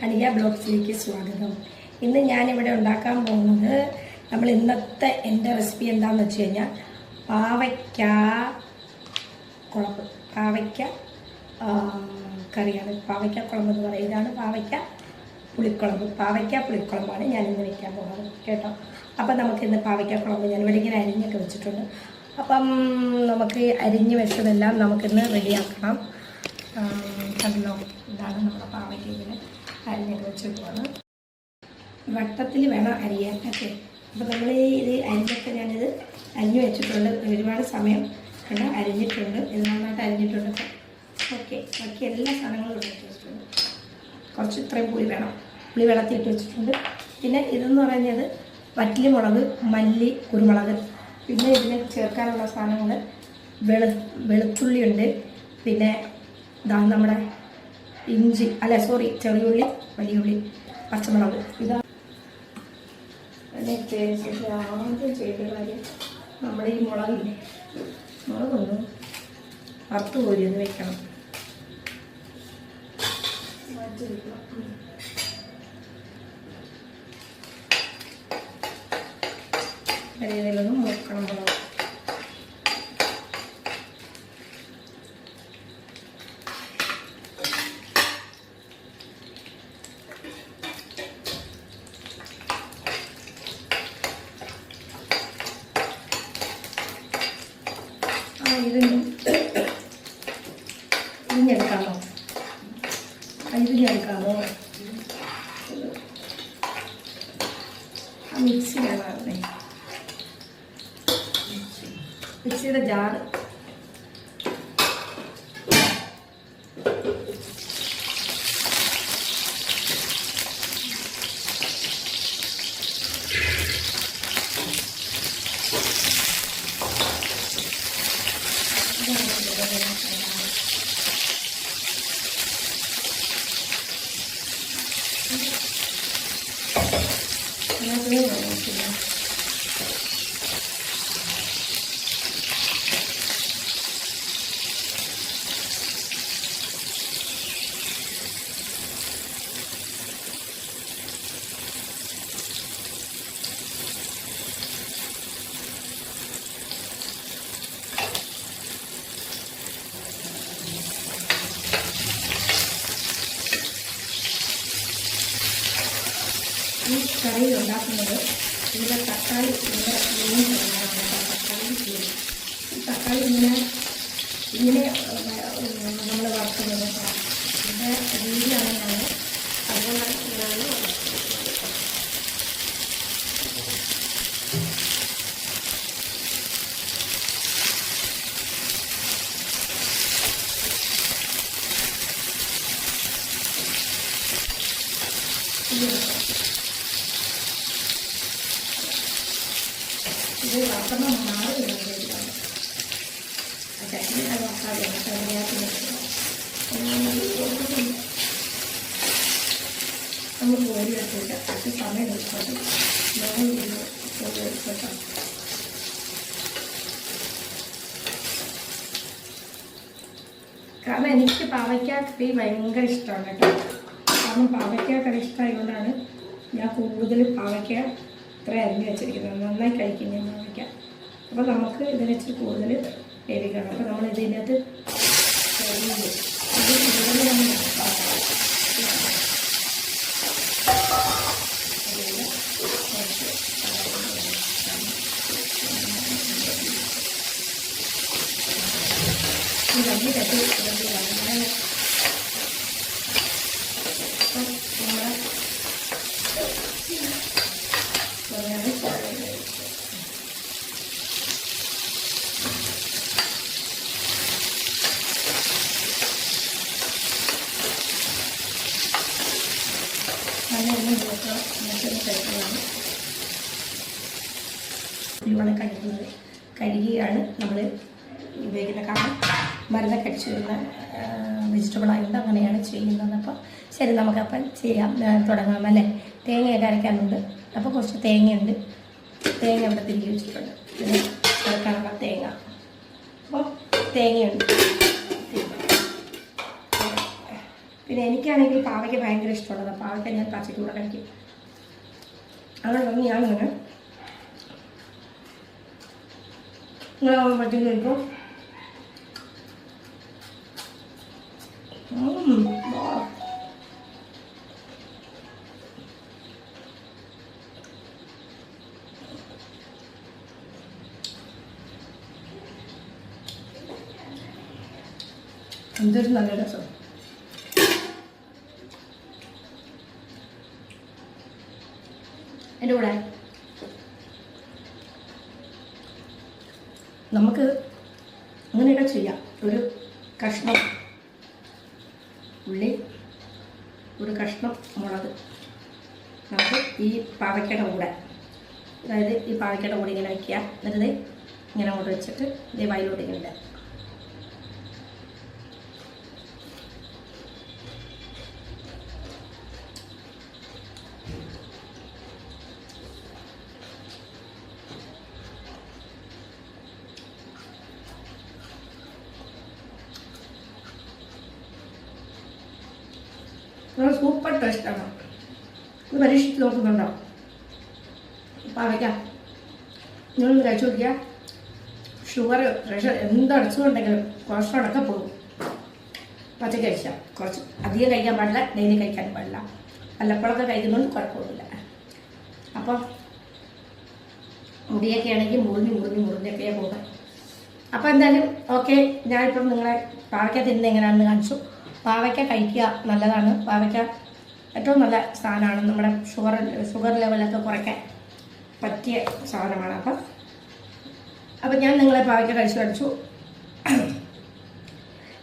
ഹനിയ ബ്ലോഗ്സിലേക്ക് സ്വാഗതം. ഇന്ന് ഞാനിവിടെ ഉണ്ടാക്കാൻ പോകുന്നത് നമ്മൾ ഇന്നത്തെ എന്റെ റെസിപ്പി എന്താണെന്ന് വെച്ച് കഴിഞ്ഞാൽ പാവയ്ക്ക കുളമ്പ് പാവയ്ക്ക കറിയാണ്. പാവയ്ക്ക കുളമ്പ് എന്ന് പറയുന്നതാണ് പാവയ്ക്ക പുളിക്കുളമ്പ് പാവയ്ക്ക പുളിക്കുളമ്പാണ് ഞാൻ ഇന്ന് വയ്ക്കാൻ പോകുന്നത്. കേട്ടോ? അപ്പം നമുക്ക് ഇന്ന് പാവയ്ക്ക കുളമ്പ് ഇവിടെ ഇങ്ങനെ അരിഞ്ഞൊക്കെ വെച്ചിട്ടുണ്ട്. അപ്പം നമുക്ക് അരിഞ്ഞ് വെച്ചതെല്ലാം നമുക്കിന്ന് റെഡിയാക്കണം. ഇതാണ് നമ്മുടെ പാവയ്ക്ക ഇങ്ങനെ. അരിഞ്ഞൊക്കെ വെച്ചിട്ടുള്ളത് വട്ടത്തിൽ വേണം അരിയാൻ ഒക്കെ അപ്പോൾ നമ്മൾ ഇത് അരിഞ്ഞൊക്കെ ഞാനിത് അരിഞ്ഞു വെച്ചിട്ടുണ്ട്. ഒരുപാട് സമയം ഇവിടെ അരിഞ്ഞിട്ടുണ്ട്. ഇത് നന്നായിട്ട് അരിഞ്ഞിട്ടുണ്ട് ഓക്കെ. ബാക്കി എല്ലാ സാധനങ്ങളും ഇട്ട് വെച്ചിട്ടുണ്ട്. കുറച്ച് ഇത്രയും പുളി വേണം. പുളി വെള്ളത്തിൽ ഇട്ട് വെച്ചിട്ടുണ്ട്. പിന്നെ ഇതെന്ന് പറഞ്ഞത് വറ്റലി മുളക് മല്ലി കുരുമുളക്. പിന്നെ ഇതിന് ചേർക്കാനുള്ള സാധനങ്ങൾ വെളു വെളുത്തുള്ളിയുണ്ട്. പിന്നെ ഇതാണ് നമ്മുടെ ഇഞ്ചി അല്ല സോറി ചെറിയുള്ളി വലിയുള്ളി പച്ചമുളക്. ഇതാ. അതിനൊക്കെ ആദ്യം ചെയ്ത നമ്മുടെ ഈ മുളകില്ലേ മുളകൊന്ന് വറുത്ത് കോരി ഒന്ന് വെക്കണം. മാറ്റി വെക്കണം ഉം. രീതിയിലൊന്ന് മൂക്കണം മുളക് ആ ഇതിന് ഇതിഞ്ഞെടുക്കാമോ doing. ഈ കറി ഉണ്ടാക്കുന്നത് ഇതിലെ തക്കാളി ഇങ്ങനെ കേട്ടോ. തക്കാളി ചെയ്യും ഈ തക്കാളി ഇങ്ങനെ ഇങ്ങനെ നമ്മൾ വറുക്കുന്നത്. ഇതിന്റെ രീതിയാണ് ഞാൻ അതുകൊണ്ടാണ് ഞാൻ ഇത് നമ്മൾ അത് സമയം കാരണം എനിക്ക് പാവയ്ക്ക കറി ഭയങ്കര ഇഷ്ടമാണ് കേട്ടോ. കാരണം പാവയ്ക്കാക്കറി കറി ഇഷ്ടമായതുകൊണ്ടാണ് ഞാൻ കൂടുതൽ പാവയ്ക്ക ഇത്ര അരിഞ്ഞ് വെച്ചിരിക്കുന്നത് നന്നായി കഴിക്കും ഞാൻ പാവയ്ക്ക അപ്പോൾ നമുക്ക് ഇതിനെ ഇച്ചിരി കൂടുതൽ വേവിക്കണം അപ്പോൾ നമ്മൾ ഇതിനകത്ത്. ഇത് വലിയ കട്ടി ഇതുപോലെ കഴുകുന്നത്. കഴുകിയാണ് നമ്മൾ ഉപയോഗിക്കുന്നത് കാരണം മരുന്ന് കഴിച്ചു വരുന്ന വെജിറ്റബിൾ ആയതുകൊണ്ട് അങ്ങനെയാണ് ചെയ്യുന്നത് അപ്പോൾ ശരി നമുക്കപ്പം ചെയ്യാം. തുടങ്ങാം അല്ലേ? തേങ്ങയൊക്കെ അരയ്ക്കാനുണ്ട്. അപ്പോൾ കുറച്ച് തേങ്ങയുണ്ട്. തേങ്ങ ഇവിടെ തിരികെ വെച്ചിട്ടുണ്ട്. പിന്നെ ചേർക്കാനുള്ള തേങ്ങ. അപ്പോൾ തേങ്ങയുണ്ട്. പിന്നെ എനിക്കാണെങ്കിൽ പാവയ്ക്ക് ഭയങ്കര ഇഷ്ടമുള്ളതാണ്. പാവയ്ക്ക ഞാൻ പച്ചക്കൂടെ കഴിക്കും. അങ്ങനെ ഭംഗിയാണ് ഞാനിങ്ങനെ നിങ്ങളാവുമ്പോൾ പച്ചയ്ക്ക് കഴിക്കും. എന്തൊരു നല്ല രസം. എന്റെ കൂടെ. നമുക്ക് അങ്ങനെയൊക്കെ ചെയ്യാം. ഒരു കഷ്ണം ഉള്ളി ഒരു കഷ്ണം മുളക്. നമുക്ക് ഈ പാവയ്ക്കയുടെ കൂടെ അതായത് ഈ പാവയ്ക്കയുടെ കൂടെ ഇങ്ങനെ വയ്ക്കുക എന്നിട്ട് ഇങ്ങനെ അങ്ങോട്ട് വെച്ചിട്ട് ഇതേ വയലോട്ട് ഇങ്ങനെ ഇടുക. നല്ല സൂപ്പർ ടേസ്റ്റാണ് ഇത് പരീക്ഷിച്ച് നോക്കുന്നുണ്ടോ? പാവയ്ക്ക നിങ്ങളൊന്ന് കഴിച്ചു നോക്കിയാൽ ഷുഗർ പ്രഷർ എന്തടച്ചുകൊണ്ടെങ്കിലും കൊളസ്ട്രോൾ കൊളസ്ട്രോളൊക്കെ പോകും. പച്ചക്ക് കഴിച്ചാൽ കുറച്ച് അധികം കഴിക്കാൻ പാടില്ല ഡെയിലി കഴിക്കാൻ പാടില്ല. വല്ലപ്പോഴൊക്കെ കഴിക്കുന്നതുകൊണ്ട് കുഴപ്പമൊന്നുമില്ല. അപ്പോൾ മുടിയൊക്കെ ആണെങ്കിൽ മുറിഞ്ഞ് മുറിഞ്ഞ് മുറിഞ്ഞൊക്കെയാണ് പോകുക അപ്പോൾ എന്തായാലും ഓക്കെ ഞാനിപ്പം നിങ്ങളെ പാവയ്ക്ക തിന്നെങ്ങനെയാണെന്ന് കാണിച്ചു. പാവയ്ക്ക കഴിക്കുക നല്ലതാണ്. പാവയ്ക്ക ഏറ്റവും നല്ല സാധനമാണ്. നമ്മുടെ ഷുഗർ ഷുഗർ ലെവലൊക്കെ കുറയ്ക്കാൻ പറ്റിയ സാധനമാണ് അപ്പം. അപ്പം ഞാൻ നിങ്ങളെ പാവയ്ക്ക കഴിച്ചു കഴിച്ചു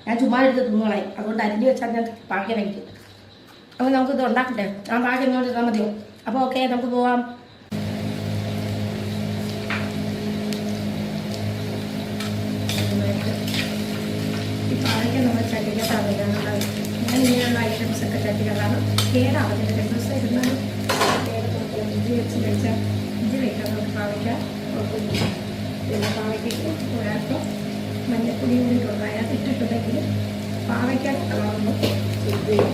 ഞാൻ ചുമ്മാ എടുത്ത് തിന്നുകളായി. അതുകൊണ്ട് അരിഞ്ഞ് വെച്ചാൽ ഞാൻ പാവയ്ക്ക കഴിക്കും. അപ്പോൾ നമുക്കിത് ഉണ്ടാക്കട്ടെ? ആ പാവയ്ക്ക ഇങ്ങോട്ട് ഇരുന്നാൽ മതിയോ? അപ്പോൾ ഓക്കെ നമുക്ക് പോവാം ഈ നമ്മൾ ചട്ടിക്കകത്താണ് ഇടാനുള്ളത് ഇങ്ങനെയുള്ള ഐറ്റംസ് ഒക്കെ ചട്ടിക്കകത്താണ് കേടാവത്തില്ല രണ്ട് ദിവസം ഇരുന്നാലും കേടത്തൊക്കെ ഇഞ്ചി വെച്ച് കഴിച്ചാൽ ഇഞ്ചി വെക്കാൻ നമുക്ക് പാവയ്ക്ക പിന്നെ പാവയ്ക്കയ്ക്ക് ഒരാൾക്കും മഞ്ഞപ്പൊടി കൂടി ഇട്ടുണ്ട് അതിനകത്ത് ഇട്ടിട്ടുണ്ടെങ്കിൽ പാവയ്ക്ക കളറുമ്പോൾ ചെയ്യും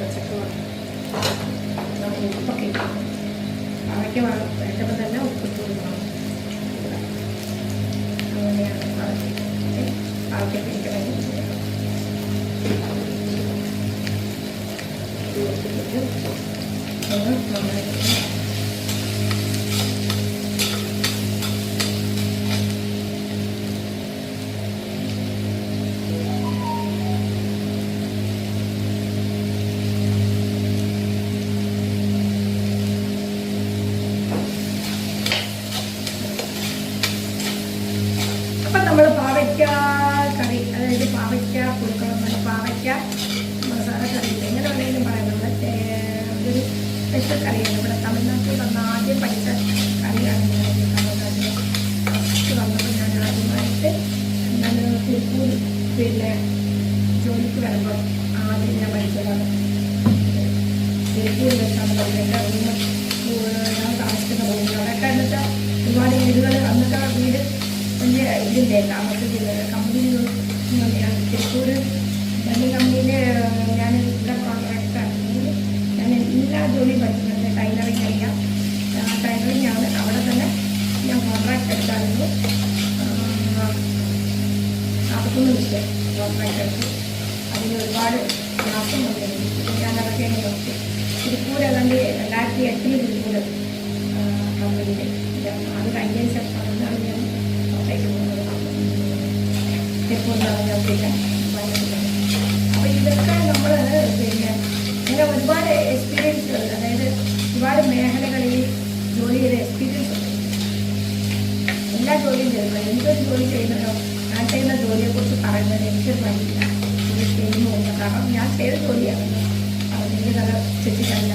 പച്ചക്കറി ഉപ്പൊക്കെ വേണ്ടപ്പോൾ തന്നെ ഉപ്പിട്ട് അങ്ങനെയാണ് പാവയ്ക്ക പാവയ്ക്ക പിടിക്കണമെങ്കിൽ നന്നായിട്ട് അപ്പം ജോലിയും പഠിക്കുന്നുണ്ട് ടൈലറിങ് അറിയാം. ടൈലറിങ് ആണ്. അവിടെ തന്നെ ഞാൻ കോൺട്രാക്ട് എടുത്തായിരുന്നു. നാൽപ്പത്തൊന്ന് വിഷയം കോൺട്രാക്ട് എടുത്തു. അതിന് ഒരുപാട് മാസം ഉണ്ടായിരുന്നു ഞാൻ അതൊക്കെ എന്നെ നോക്കി. തിരുപ്പൂർ ഏതാണ്ട് രണ്ടായിരത്തി എട്ടിൽ തിരുപ്പൂർ കമ്പനിയിൽ. അത് കഴിഞ്ഞതിന് ശേഷം അതാണ് ഞാൻ പുറത്തേക്ക് പോകുന്നത്. തിരുപ്പൂരിലാണ് ഞാൻ പിന്നെ അപ്പോൾ ഇതൊക്കെ നമ്മൾ പിന്നെ ഇങ്ങനെ ഒരുപാട് എക്സ്പീരിയൻസുകൾ അതായത് ഒരുപാട് മേഖലകളിൽ ജോലി ചെയ്ത എക്സ്പീരിയൻസ് ഉണ്ട്. എല്ലാ ജോലിയും ചെയ്യുന്നത്. എന്തൊരു ജോലി ചെയ്യുന്നതോ ഞാൻ ചെയ്യുന്ന ജോലിയെക്കുറിച്ച് പറയുന്നത് എനിക്കൊരു വഴിയില്ല ഇത് ചെയ്യുന്നു കാരണം ഞാൻ ചെയ്ത ജോലിയാണ്. എനിക്ക് നല്ല സ്റ്റിച്ചിങ്ങല്ല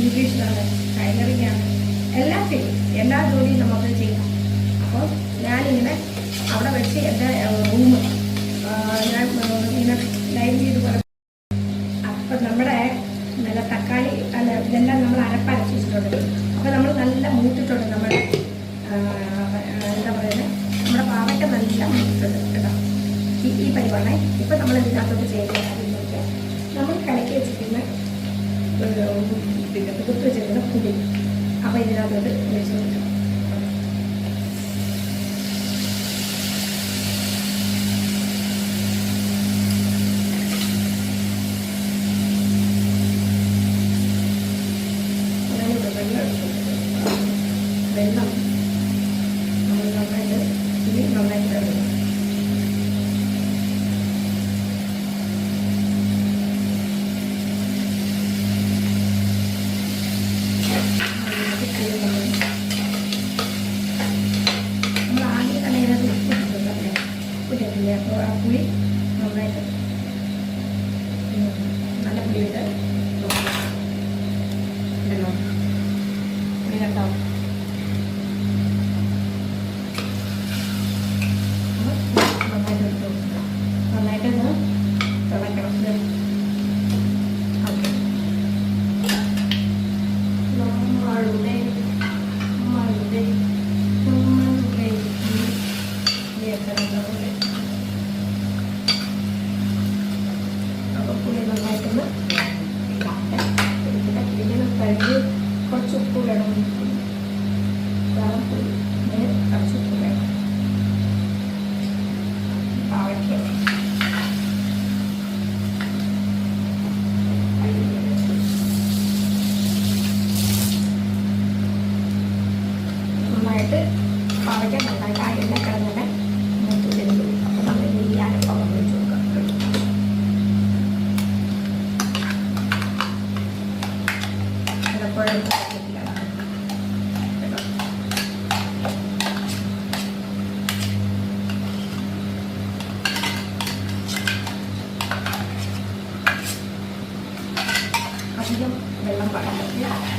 ഇംഗ്ലീഷിലാണ് ടൈലറിംഗ് ആണ് എല്ലാം ചെയ്യും. എല്ലാ ജോലിയും നമുക്ക് ചെയ്യാം. അപ്പോൾ ഞാനിങ്ങനെ അവിടെ വെച്ച് എന്റെ റൂം ഞാൻ ഇങ്ങനെ ലൈൻ ചെയ്ത് ഇതെല്ലാം നമ്മൾ അരപ്പരച്ച് വെച്ചിട്ടുണ്ട്. അപ്പോൾ നമ്മൾ നല്ല മൂത്തിട്ടുണ്ട് നമ്മുടെ എന്താ പറയുക നമ്മുടെ പാവയ്ക്ക നല്ല മൂത്തിട്ടുണ്ട് കേട്ടോ. ഈ പരിപാടി. ഇപ്പം നമ്മൾ ഇതിനകത്തോട്ട് ചെയ്യുന്ന കാര്യങ്ങളൊക്കെ. നമ്മൾ കിടക്കി വെച്ചിരിക്കുന്ന പിന്നെ കുതിർത്ത് വെച്ചിരിക്കുന്ന പുളി അപ്പം ഇതിനകത്തോട്ട് വെച്ചിട്ടുണ്ട് comment below. Yeah.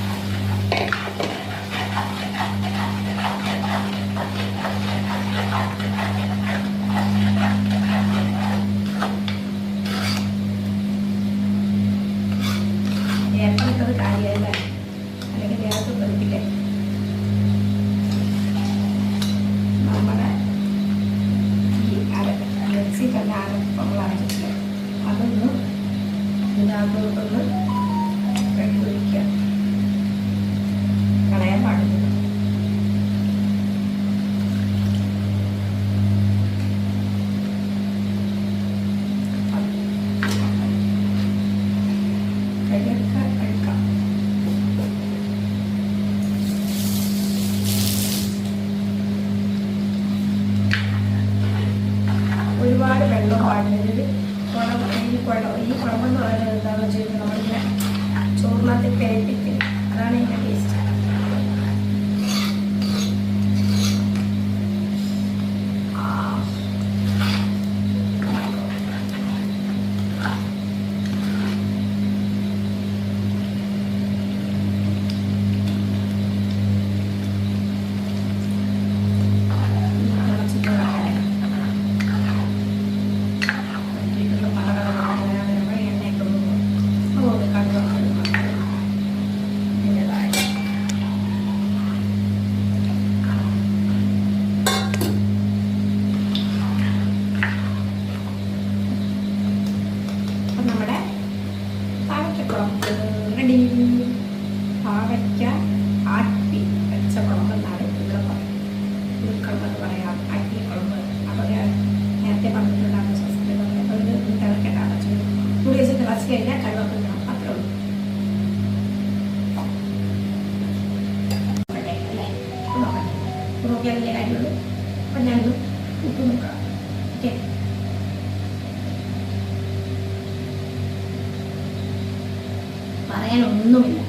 പറയാനൊന്നുമില്ല.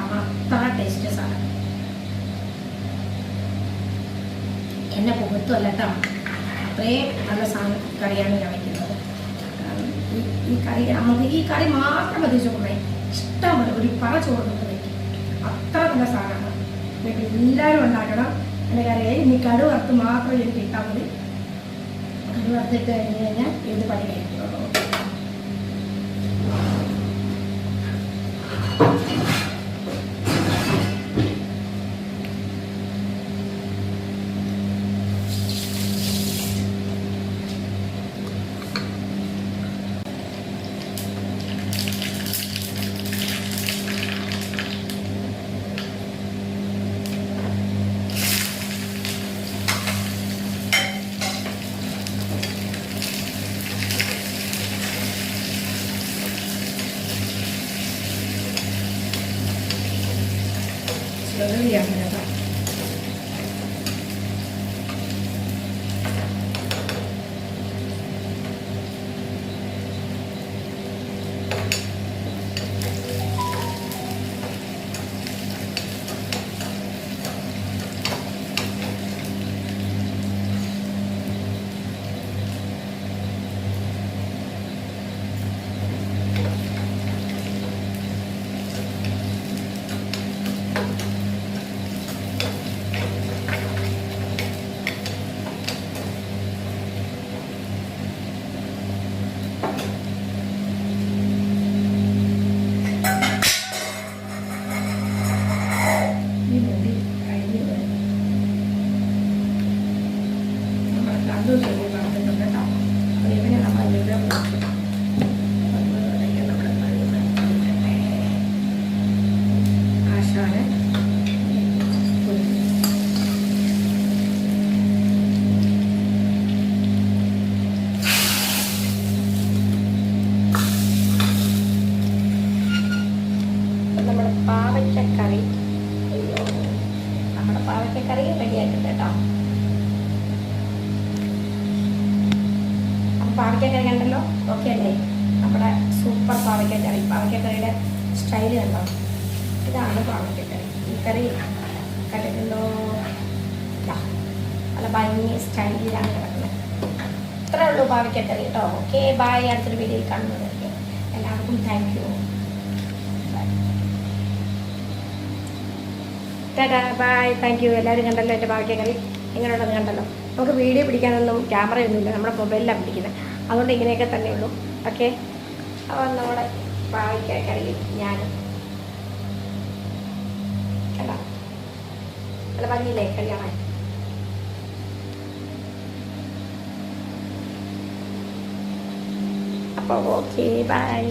അത്ര ടേസ്റ്റ് സാധനം. എന്നെ പുകത്തുമല്ല കേട്ടോ അത്രയും നല്ല സാധനം കറിയാണ് ഞാൻ വയ്ക്കുന്നത് ഈ കറി നമുക്ക് ഈ കറി മാത്രം മതി ചോറിനെ. ഇഷ്ടമാണ് ഒരു പറ ചോറിനൊക്കെ വയ്ക്കും അത്ര നല്ല സാധനമാണ് വീട്ടിൽ എല്ലാവരും ഉണ്ടാക്കണം. എന്റെ കറി ഇനി കടുവറുത്ത് മാത്രം എനിക്ക് ഇട്ടാൽ മതി. കടുവറുത്തിട്ട് കഴിഞ്ഞ് കഴിഞ്ഞാൽ എന്ത് പണി കഴിയും Thank you. Pero yo. പാവയ്ക്കക്കറിയുടെ സ്റ്റൈൽ കണ്ടോ? ഇതാണ് പാവയ്ക്കക്കറി ഈ കറി കണ്ടിട്ടുണ്ടോ നല്ല ഭംഗി സ്റ്റൈലിലാണ് കിടക്കുന്നത്. ഇത്രേ ഉള്ളൂ പാവയ്ക്കക്കറി കേട്ടോ. ഓക്കെ ബായ് അടുത്തൊരു വീഡിയോയിൽ കാണുന്നത് എല്ലാവർക്കും thank you tata bye thank you എല്ലാവരും കണ്ടല്ലോ എന്റെ കറി എങ്ങനെയുണ്ടെന്ന് കണ്ടല്ലോ. നമുക്ക് വീഡിയോ പിടിക്കാനൊന്നും ക്യാമറയൊന്നുമില്ല നമ്മുടെ മൊബൈലിലാണ് പിടിക്കുന്നത് അതുകൊണ്ട് ഇങ്ങനെയൊക്കെ തന്നെ ഉള്ളൂ ഓക്കെ അപ്പോൾ നമ്മുടെ ബാക്കിയ കറി ഞാൻ കണ്ടോ? നല്ല ഭംഗിയില്ലേ? കല്യാണം അപ്പോൾ ഓക്കെ ബൈ.